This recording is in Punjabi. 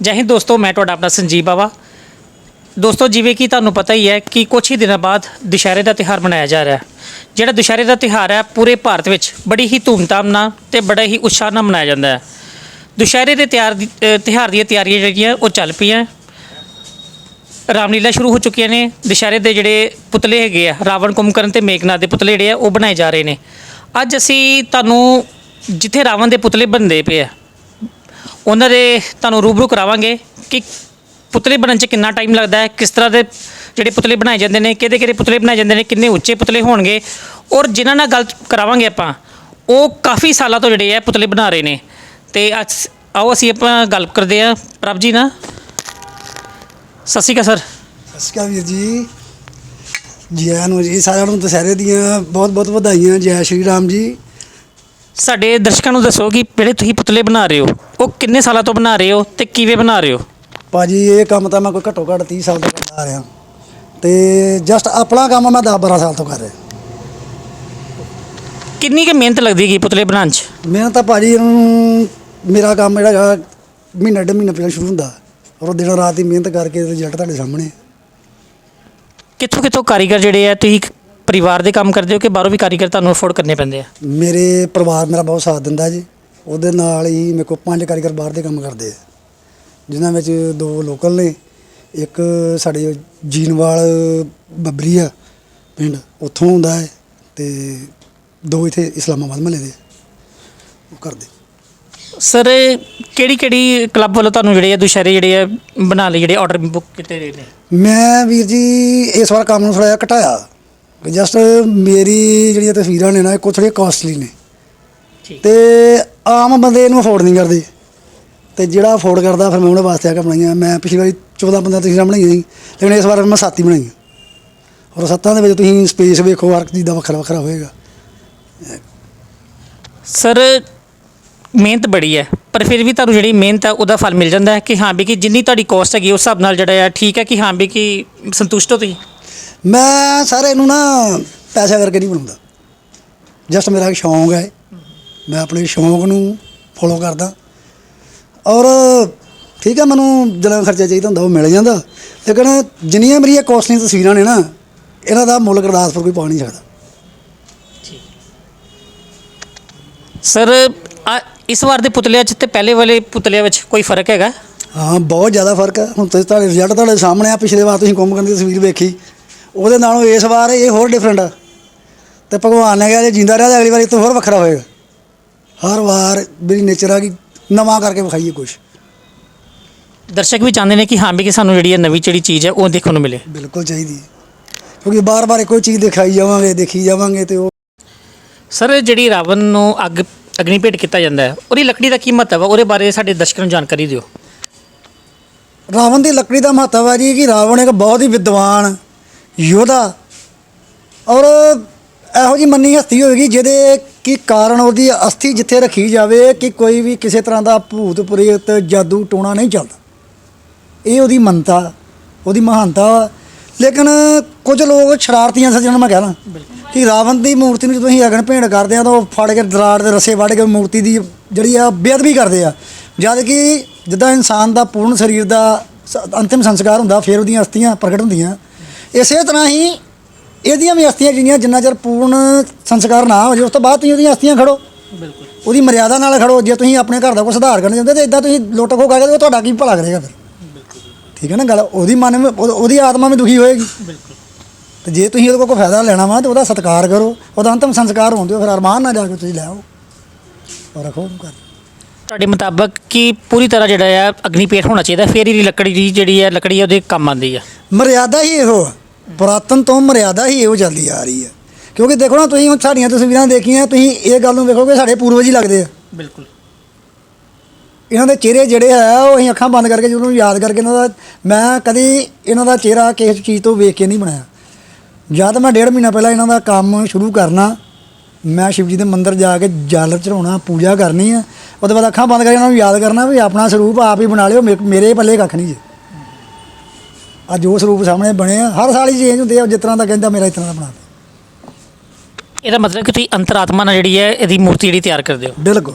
ਜੈ ਹਿੰਦ ਦੋਸਤੋ, ਮੈਂ ਤੁਹਾਡਾ ਆਪਣਾ ਸੰਜੀਵ ਬਾਵਾ। ਦੋਸਤੋ, ਜਿਵੇਂ ਕਿ ਤੁਹਾਨੂੰ ਪਤਾ ਹੀ ਹੈ ਕਿ ਕੁਝ ਹੀ ਦਿਨਾਂ ਬਾਅਦ ਦੁਸ਼ਹਿਰੇ ਦਾ ਤਿਹਾਰ ਮਨਾਇਆ ਜਾ ਰਿਹਾ ਹੈ। ਜਿਹੜਾ ਦੁਸ਼ਹਿਰੇ ਦਾ ਤਿਹਾਰ ਹੈ, ਪੂਰੇ ਭਾਰਤ ਵਿੱਚ ਬੜੀ ਹੀ ਧੂਮਧਾਮ ਨਾਲ ਤੇ ਬੜਾ ਹੀ ਉਤਸ਼ਾਹ ਨਾਲ ਮਨਾਇਆ ਜਾਂਦਾ ਹੈ। ਦੁਸ਼ਹਿਰੇ ਦੇ ਤਿਆਰ ਦੀ ਤਿਉਹਾਰ ਦੀਆਂ ਤਿਆਰੀਆਂ ਜਿਹੜੀਆਂ, ਉਹ ਚੱਲ ਪਈਆਂ ਰਾਮਲੀਲਾ ਸ਼ੁਰੂ ਹੋ ਚੁੱਕੀਆਂ ਨੇ। ਦੁਸ਼ਹਿਰੇ ਦੇ ਜਿਹੜੇ ਪੁਤਲੇ ਹੈਗੇ ਆ, ਰਾਵਣ, ਕੁੰਭਕਰਨ ਤੇ ਮੇਘਨਾਥ ਦੇ ਪੁਤਲੇ ਜਿਹੜੇ ਆ, ਉਹ ਬਣਾਏ ਜਾ ਰਹੇ ਨੇ। ਅੱਜ ਅਸੀਂ ਤੁਹਾਨੂੰ ਜਿੱਥੇ ਰਾਵਣ ਦੇ ਪੁਤਲੇ ਬਣਦੇ ਪਏ ਆ ਉਹਨਾਂ ਦੇ ਤੁਹਾਨੂੰ ਰੂਬਰੂ ਕਰਾਵਾਂਗੇ ਕਿ ਪੁਤਲੇ ਬਣਨ 'ਚ ਕਿੰਨਾ ਟਾਈਮ ਲੱਗਦਾ ਹੈ ਕਿਸ ਤਰ੍ਹਾਂ ਦੇ ਜਿਹੜੇ ਪੁਤਲੇ ਬਣਾਏ ਜਾਂਦੇ ਨੇ ਕਿਹਦੇ ਕਿਹਦੇ ਪੁਤਲੇ ਬਣਾਏ ਜਾਂਦੇ ਨੇ ਕਿੰਨੇ ਉੱਚੇ ਪੁਤਲੇ ਹੋਣਗੇ ਔਰ ਜਿਨ੍ਹਾਂ ਨਾਲ ਗੱਲ ਕਰਾਵਾਂਗੇ ਆਪਾਂ ਉਹ ਕਾਫੀ ਸਾਲਾਂ ਤੋਂ ਜਿਹੜੇ ਆ ਪੁਤਲੇ ਬਣਾ ਰਹੇ ਨੇ। ਤੇ ਅੱਜ ਆਓ ਅਸੀਂ ਆਪਾਂ ਗੱਲ ਕਰਦੇ ਆ ਪ੍ਰਭ ਜੀ ਨਾਲ। ਸਤਿ ਸ਼੍ਰੀ ਅਕਾਲ ਸਰ। ਸਤਿ ਸ਼੍ਰੀ ਅਕਾਲ ਵੀਰ ਜੀ। ਜੀ ਆਇਆਂ ਨੂੰ ਜੀ ਸਾਰਿਆਂ ਨੂੰ ਦੁਸਹਿਰੇ ਦੀਆਂ ਬਹੁਤ ਬਹੁਤ ਵਧਾਈਆਂ ਜੈ ਸ਼੍ਰੀ ਰਾਮ ਜੀ। ਸਾਡੇ ਦਰਸ਼ਕਾਂ ਨੂੰ ਦੱਸੋ ਕਿ ਜਿਹੜੇ ਤੁਸੀਂ ਪੁਤਲੇ ਬਣਾ ਰਹੇ ਹੋ? ਉਹ ਕਿੰਨੇ ਸਾਲਾਂ ਤੋਂ ਬਣਾ ਰਹੇ ਹੋ ਤੇ ਕਿਵੇਂ ਬਣਾ ਰਹੇ ਹੋ? ਭਾਜੀ ਇਹ ਕੰਮ ਤਾਂ ਮੈਂ ਕੋਈ ਘੱਟੋ ਘੱਟ 30 ਸਾਲ ਤੋਂ ਕਰਦਾ ਆ ਰਿਹਾ। ਤੇ ਜਸਟ ਆਪਣਾ ਕੰਮ ਮੈਂ 10 12 ਸਾਲ ਤੋਂ ਕਰ ਰਿਹਾ। ਕਿੰਨੀ ਕੁ ਮਿਹਨਤ ਲੱਗਦੀ ਹੈਗੀ ਪੁਤਲੇ ਬਣਾਉਣ 'ਚ? ਮਿਹਨਤ ਤਾਂ ਭਾਜੀ ਇਹਨੂੰ ਮੇਰਾ ਕੰਮ ਜਿਹੜਾ ਹੈਗਾ ਮਹੀਨਾ ਡੇਢ ਮਹੀਨਾ ਪਹਿਲਾਂ ਸ਼ੁਰੂ ਹੁੰਦਾ। ਔਰ ਉਹ ਦਿਨ ਰਾਤ ਦੀ ਮਿਹਨਤ ਕਰਕੇ ਰਿਜ਼ਲਟ ਤੁਹਾਡੇ ਸਾਹਮਣੇ। ਹੈ। ਕਿੱਥੋਂ ਕਿੱਥੋਂ ਕਾਰੀਗਰ ਜਿਹੜੇ ਆ ਤੁਸੀਂ ਪਰਿਵਾਰ ਦੇ ਕੰਮ ਕਰਦੇ ਹੋ ਕਿ ਬਾਹਰੋਂ ਵੀ ਕਾਰੀਗਰ ਤੁਹਾਨੂੰ ਅਫੋਰਡ ਕਰਨੇ ਪੈਂਦੇ ਆ? ਮੇਰੇ ਪਰਿਵਾਰ ਮੇਰਾ ਬਹੁਤ ਸਾਥ ਦਿੰਦਾ ਜੀ। ਉਹਦੇ ਨਾਲ ਹੀ ਮੇਰੇ ਕੋਲ ਪੰਜ ਕਾਰੀਗਰ ਬਾਹਰ ਦੇ ਕੰਮ ਕਰਦੇ ਆ। ਜਿਨ੍ਹਾਂ ਵਿੱਚ ਦੋ ਲੋਕਲ ਨੇ ਇੱਕ ਸਾਡੇ ਜੀਨਵਾਲ ਬੱਬਰੀ ਆ ਪਿੰਡ ਉੱਥੋਂ ਹੁੰਦਾ ਹੈ ਤੇ ਦੋ ਇਥੇ ਇਸਲਾਮਾਬਾਦ ਮਹੱਲੇ ਦੇ ਉਹ ਕਰਦੇ। ਸਰ ਕਿਹੜੀ ਕਿਹੜੀ ਕਲੱਬ ਵੱਲੋਂ ਤੁਹਾਨੂੰ ਜਿਹੜੇ ਆ ਦੁਸ਼ਹਿਰੇ ਜਿਹੜੇ ਆ ਬਣਾ ਲਈ ਜਿਹੜੇ ਆਰਡਰ ਬੁੱਕ ਕੀਤੇ ਗਏ ਨੇ? ਮੈਂ ਵੀਰ ਜੀ ਇਸ ਵਾਰ ਕੰਮ ਨੂੰ ਥੋੜ੍ਹਾ ਜਿਹਾ ਘਟਾਇਆ। ਜਸਟ ਮੇਰੀ ਜਿਹੜੀਆਂ ਤਸਵੀਰਾਂ ਨੇ ਨਾ ਇਹ ਕੁਛ ਥੋੜ੍ਹੀਆਂ ਕਾਸਟਲੀ ਨੇ। ਠੀਕ। ਤੇ ਆਮ ਬੰਦੇ ਇਹਨੂੰ ਅਫੋਰਡ ਨਹੀਂ ਕਰਦੇ। ਤੇ ਜਿਹੜਾ ਅਫੋਰਡ ਕਰਦਾ ਫਿਰ ਮੈਂ ਉਹਦੇ ਵਾਸਤੇ ਆ ਕੇ ਬਣਾਈਆਂ ਮੈਂ ਪਿਛਲੀ ਵਾਰੀ 14 15 ਤਸਵੀਰਾਂ ਬਣਾਈਆਂ ਸੀ ਲੇਕਿਨ ਇਸ ਵਾਰ ਮੈਂ ਸੱਤ ਹੀ ਬਣਾਈਆਂ ਔਰ ਸੱਤਾਂ ਦੇ ਵਿੱਚ ਤੁਸੀਂ ਸਪੇਸ ਵੇਖੋ ਹਰ ਚੀਜ਼ ਦਾ ਵੱਖਰਾ ਵੱਖਰਾ ਹੋਏਗਾ। ਸਰ ਮਿਹਨਤ ਬੜੀ ਹੈ ਪਰ ਫਿਰ ਵੀ ਤੁਹਾਨੂੰ ਜਿਹੜੀ ਮਿਹਨਤ ਹੈ ਉਹਦਾ ਫਲ ਮਿਲ ਜਾਂਦਾ ਹੈ ਕਿ ਹਾਂ ਵੀ ਕਿ ਜਿੰਨੀ ਤੁਹਾਡੀ ਕੋਸਟ ਹੈਗੀ ਉਸ ਹਿਸਾਬ ਨਾਲ ਜਿਹੜਾ ਆ ਠੀਕ ਹੈ ਕਿ ਹਾਂ ਵੀ ਕਿ ਸੰਤੁਸ਼ਟ ਹੋ ਤੁਸੀਂ? ਮੈਂ ਸਰ ਇਹਨੂੰ ਨਾ ਪੈਸਾ ਕਰਕੇ ਨਹੀਂ ਬਣਾਉਂਦਾ। ਜਸਟ ਮੇਰਾ ਇੱਕ ਸ਼ੌਂਕ ਹੈ। ਮੈਂ ਆਪਣੇ ਸ਼ੌਂਕ ਨੂੰ ਫੋਲੋ ਕਰਦਾ। ਔਰ ਠੀਕ ਹੈ ਮੈਨੂੰ ਜਦੋਂ ਖਰਚਾ ਚਾਹੀਦਾ ਹੁੰਦਾ ਉਹ ਮਿਲ ਜਾਂਦਾ। ਲੇਕਿਨ ਜਿੰਨੀਆਂ ਮੇਰੀਆਂ ਕੋਸਟਲੀ ਤਸਵੀਰਾਂ ਨੇ ਨਾ ਇਹਨਾਂ ਦਾ ਮੁੱਲ ਗੁਰਦਾਸਪੁਰ ਕੋਈ ਪਾ ਨਹੀਂ ਸਕਦਾ। ਸਰ ਆ ਇਸ ਵਾਰ ਦੇ ਪੁਤਲਿਆਂ 'ਚ ਤੇ ਪਹਿਲੇ ਵਾਲੇ ਪੁਤਲਿਆਂ ਵਿੱਚ ਕੋਈ ਫ਼ਰਕ ਹੈਗਾ? ਹਾਂ ਬਹੁਤ ਜ਼ਿਆਦਾ ਫ਼ਰਕ ਹੈ ਹੁਣ ਤੁਸੀਂ ਤੁਹਾਡੇ ਰਿਜ਼ਲਟ ਤੁਹਾਡੇ ਸਾਹਮਣੇ ਆ ਪਿਛਲੇ ਵਾਰ ਤੁਸੀਂ ਕੁੰਭਕਰਨ ਦੀ ਤਸਵੀਰ ਵੇਖੀ। ਉਹਦੇ ਨਾਲੋਂ ਇਸ ਵਾਰ ਇਹ ਹੋਰ ਡਿਫਰੈਂਟ ਆ। ਤੇ ਭਗਵਾਨ ਨੇ ਕਿਹਾ ਜੇ ਜਿੰਦਾ ਰਿਹਾ ਤਾਂ ਅਗਲੀ ਵਾਰ ਇਹ ਤੋਂ ਹੋਰ ਵੱਖਰਾ ਹੋਏਗਾ। ਹਰ ਵਾਰ ਮੇਰੀ ਨੇਚਰ ਆ ਕਿ ਨਵਾਂ ਕਰਕੇ ਵਿਖਾਈਏ ਕੁਝ ਦਰਸ਼ਕ ਵੀ ਚਾਹੁੰਦੇ ਨੇ ਕਿ ਹਾਂ ਵੀ ਕਿ ਸਾਨੂੰ ਜਿਹੜੀ ਇਹ ਨਵੀਂ ਜਿਹੜੀ ਚੀਜ਼ ਹੈ ਉਹ ਦੇਖਣ ਨੂੰ ਮਿਲੇ। ਬਿਲਕੁਲ ਚਾਹੀਦੀ ਹੈ। ਕਿਉਂਕਿ ਬਾਰ-ਬਾਰ ਇੱਕੋ ਹੀ ਚੀਜ਼ ਦਿਖਾਈ ਜਾਵਾਂਗੇ ਦੇਖੀ ਜਾਵਾਂਗੇ ਤੇ ਉਹ ਸਰ ਜਿਹੜੀ ਰਾਵਣ ਨੂੰ ਅੱਗ ਅਗਨੀ ਭੇਟ ਕੀਤਾ ਜਾਂਦਾ ਹੈ ਉਹਦੀ ਲੱਕੜੀ ਦਾ ਕੀ ਮਹੱਤਵ ਹੈ? ਉਹਦੇ ਬਾਰੇ ਸਾਡੇ ਦਰਸ਼ਕਾਂ ਨੂੰ ਜਾਣਕਾਰੀ ਦਿਓ। ਰਾਵਣ ਦੀ ਲੱਕੜੀ ਦਾ ਮਹੱਤਵ ਹੈ ਜੀ ਕਿ ਰਾਵਣ ਇੱਕ ਬਹੁਤ ਹੀ ਵਿਦਵਾਨ ਯੋਧਾ ਔਰ ਇਹੋ ਜੀ ਮੰਨੀ ਹਸਤੀ ਹੋਏਗੀ ਜਿਹਦੇ ਕੀ ਕਾਰਨ ਉਹਦੀ ਅਸਥੀ ਜਿੱਥੇ ਰੱਖੀ ਜਾਵੇ ਕਿ ਕੋਈ ਵੀ ਕਿਸੇ ਤਰ੍ਹਾਂ ਦਾ ਭੂਤ ਪ੍ਰੇਤ ਜਾਦੂ ਟੋਣਾ ਨਹੀਂ ਚੱਲਦਾ। ਇਹ ਉਹਦੀ ਮੰਨਤਾ ਉਹਦੀ ਮਹਾਨਤਾ। ਲੇਕਿਨ ਕੁਝ ਲੋਕ ਸ਼ਰਾਰਤੀਆਂ ਸੱਜਣ ਮੈਂ ਕਹਿਣਾ ਕਿ ਰਾਵਣ ਦੀ ਮੂਰਤੀ ਨੂੰ ਜਦੋਂ ਅਸੀਂ ਅਗਨ ਭੇਂਟ ਕਰਦੇ ਆ ਤਾਂ ਉਹ ਫੜ ਕੇ ਦਰਾੜ ਦੇ ਰਸੇ ਵੱਢ ਕੇ ਮੂਰਤੀ ਦੀ ਜਿਹੜੀ ਆ ਬੇਅਦਬੀ ਕਰਦੇ ਆ। ਜਦ ਕਿ ਜਿੱਦਾਂ ਇਨਸਾਨ ਦਾ ਪੂਰਨ ਸਰੀਰ ਦਾ ਅੰਤਿਮ ਸੰਸਕਾਰ ਹੁੰਦਾ ਫਿਰ ਉਹਦੀਆਂ ਅਸਥੀਆਂ ਪ੍ਰਗਟ ਹੁੰਦੀਆਂ। ਇਸੇ ਤਰ੍ਹਾਂ ਹੀ ਇਹਦੀਆਂ ਵੀ ਅਸਥੀਆਂ ਜਿਹੜੀਆਂ ਜਿੰਨਾ ਚਿਰ ਪੂਰਨ ਸੰਸਕਾਰ ਨਾ ਹੋ ਜਾਏ ਉਸ ਤੋਂ ਬਾਅਦ ਤੁਸੀਂ ਉਹਦੀਆਂ ਅਸਥੀਆਂ ਖੜੋ। ਬਿਲਕੁਲ। ਉਹਦੀ ਮਰਿਆਦਾ ਨਾਲ ਖੜੋ ਜੇ ਤੁਸੀਂ ਆਪਣੇ ਘਰ ਦਾ ਕੋਈ ਸੁਧਾਰ ਕਰਨਾ ਚਾਹੁੰਦੇ ਤੇ ਇਦਾਂ ਤੁਸੀਂ ਲੁੱਟ ਖੋ ਕਰਕੇ ਉਹ ਤੁਹਾਡਾ ਕੀ ਭਲਾ ਕਰੇਗਾ ਫਿਰ? ਠੀਕ ਹੈ ਨਾ ਗੱਲ? ਉਹਦੀ ਮਨ ਉਹਦੀ ਆਤਮਾ ਵੀ ਦੁਖੀ ਹੋਏਗੀ। ਬਿਲਕੁਲ। ਤੇ ਜੇ ਤੁਸੀਂ ਉਹਦੇ ਕੋਲ ਕੋਈ ਫਾਇਦਾ ਲੈਣਾ ਵਾ ਤੇ ਉਹਦਾ ਸਤਿਕਾਰ ਕਰੋ। ਉਹਦਾ ਅੰਤਮ ਸੰਸਕਾਰ ਹੋਣ ਦਿਓ ਫਿਰ ਅਰਮਾਨ ਨਾਲ ਜਾ ਕੇ ਤੁਸੀਂ ਲੈ ਆਓ। ਔਰ ਰੱਖੋ ਉਹਨੂੰ ਘਰ। ਤੁਹਾਡੇ ਮੁਤਾਬਕ ਕਿ ਪੂਰੀ ਤਰ੍ਹਾਂ ਜਿਹੜਾ ਆ ਅਗਨੀ ਭੇਟ ਹੋਣਾ ਚਾਹੀਦਾ? ਫਿਰ ਹੀ ਲੱਕੜੀ ਦੀ ਜਿਹੜੀ ਹੈ ਲੱਕੜੀ ਉਹਦੇ ਕੰਮ ਆਉਂਦੀ ਆ? ਮਰਿਆਦਾ ਹੀ ਇਹੋ ਆ। ਪੁਰਾਤਨ ਤੋਂ ਮਰਿਆਦਾ ਹੀ ਇਹੋ ਚੱਲਦੀ ਆ ਰਹੀ ਹੈ। ਕਿਉਂਕਿ ਦੇਖੋ ਨਾ ਤੁਸੀਂ ਹੁਣ ਸਾਡੀਆਂ ਤਸਵੀਰਾਂ ਦੇਖੀਆਂ ਤੁਸੀਂ ਇਹ ਗੱਲ ਨੂੰ ਵੇਖੋਗੇ ਸਾਡੇ ਪੂਰਵਜ ਹੀ ਲੱਗਦੇ ਆ। ਬਿਲਕੁਲ। ਇਹਨਾਂ ਦੇ ਚਿਹਰੇ ਜਿਹੜੇ ਆ ਉਹ ਅਸੀਂ ਅੱਖਾਂ ਬੰਦ ਕਰਕੇ ਜਦੋਂ ਨੂੰ ਯਾਦ ਕਰਕੇ ਇਹਨਾਂ ਦਾ ਮੈਂ ਕਦੀ ਇਹਨਾਂ ਦਾ ਚਿਹਰਾ ਕਿਸੇ ਚੀਜ਼ ਤੋਂ ਵੇਖ ਕੇ ਨਹੀਂ ਬਣਾਇਆ। ਜਦ ਮੈਂ ਡੇਢ ਮਹੀਨਾ ਪਹਿਲਾਂ ਇਹਨਾਂ ਦਾ ਕੰਮ ਸ਼ੁਰੂ ਕਰਨਾ ਮੈਂ ਸ਼ਿਵ ਜੀ ਦੇ ਮੰਦਿਰ ਜਾ ਕੇ ਜਲ ਚੜਾਉਣਾ ਪੂਜਾ ਕਰਨੀ ਆ ਉਹਦੇ ਬਾਅਦ ਅੱਖਾਂ ਬੰਦ ਕਰਕੇ ਇਹਨਾਂ ਨੂੰ ਯਾਦ ਕਰਨਾ ਵੀ ਆਪਣਾ ਸਰੂਪ ਆਪ ਹੀ ਬਣਾ ਲਿਓ ਮੇਰੇ ਪੱਲੇ ਕੱਖ ਨਹੀਂ ਜੀ। ਅੱਜ ਉਹ ਸਰੂਪ ਸਾਹਮਣੇ ਬਣੇ ਆ। ਹਰ ਸਾਲ ਹੀ ਚੇਂਜ ਹੁੰਦੇ ਆ ਜਿਸ ਤਰ੍ਹਾਂ ਦਾ ਕਹਿੰਦਾ ਮੇਰਾ ਇਸ ਤਰ੍ਹਾਂ ਦਾ ਬਣਾ। ਇਹਦਾ ਮਤਲਬ ਕਿ ਤੁਸੀਂ ਅੰਤਰਾਤਮਾ ਨਾਲ ਜਿਹੜੀ ਹੈ ਇਹਦੀ ਮੂਰਤੀ ਜਿਹੜੀ ਤਿਆਰ ਕਰਦੇ ਹੋ? ਬਿਲਕੁਲ।